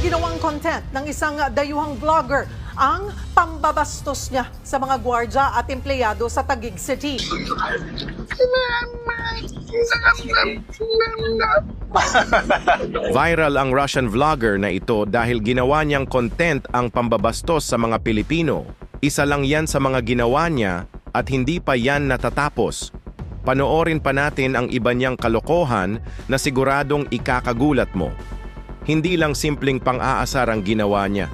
ginawang content ng isang dayuhang vlogger ang pambabastos niya sa mga gwardya at empleyado sa Taguig City. Viral ang Russian vlogger na ito dahil ginawa niyang content ang pambabastos sa mga Pilipino. Isa lang yan sa mga ginawa niya at hindi pa yan natatapos. Panoorin pa natin ang iba niyang kalokohan na siguradong ikakagulat mo. Hindi lang simpleng pang-aasar ang ginawa niya.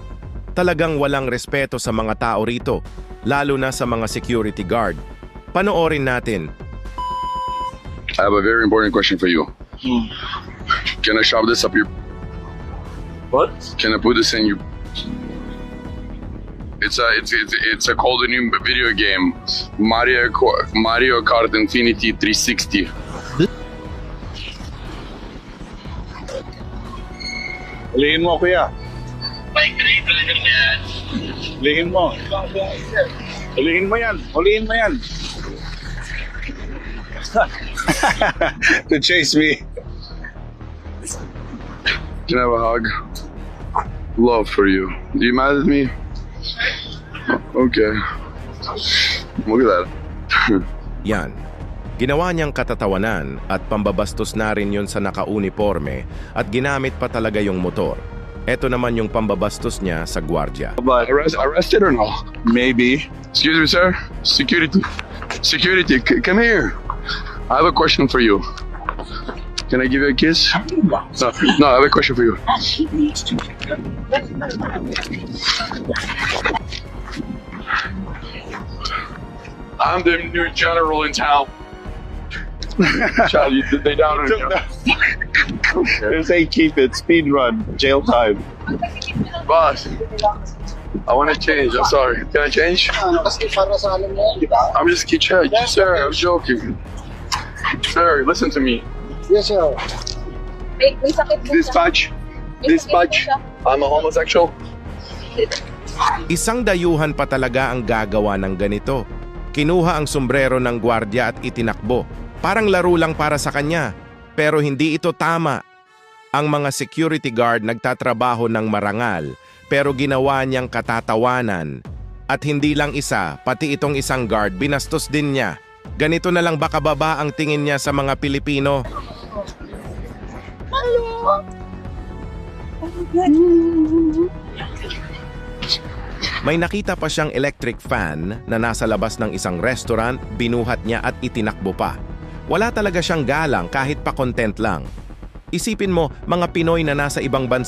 Talagang walang respeto sa mga tao rito, lalo na sa mga security guard. Panoorin natin. I have a very important question for you. Can I shove this up your? What? Can I put this in you? It's a it's it's it's a called a new video game, Mario Mario Kart Infinity 360. Hulihin mo, kuya. Hulihin mo. Hulihin mo yan. Hulihin mo yan. to chase me. Can I have a hug? Love for you. Do you mad at me? Okay. Look at that. Yan. Ginawa niyang katatawanan at pambabastos na rin yun sa nakauniforme at ginamit pa talaga yung motor. Ito naman yung pambabastos niya sa gwardya. But Arrest, arrested or no? maybe. Excuse me, sir. Security. Security, c- come here. I have a question for you. Can I give you a kiss? No, no, I have a question for you. I'm the new general in town. Child, you, they doubted you. They say keep it, speed run, jail time. Boss, I want to change. I'm sorry. Can I change? I'm just kidding. Sir, I'm joking. Sir, listen to me. Yes, sir. Dispatch. Dispatch. I'm a homosexual. Isang dayuhan pa talaga ang gagawa ng ganito. Kinuha ang sombrero ng gwardya at itinakbo. Parang laro lang para sa kanya. Pero hindi ito tama. Ang mga security guard nagtatrabaho ng marangal pero ginawa niyang katatawanan. At hindi lang isa, pati itong isang guard binastos din niya. Ganito na lang baka baba ang tingin niya sa mga Pilipino. May nakita pa siyang electric fan na nasa labas ng isang restaurant, binuhat niya at itinakbo pa. Wala talaga siyang galang kahit pa content lang. Isipin mo, mga Pinoy na nasa ibang bansa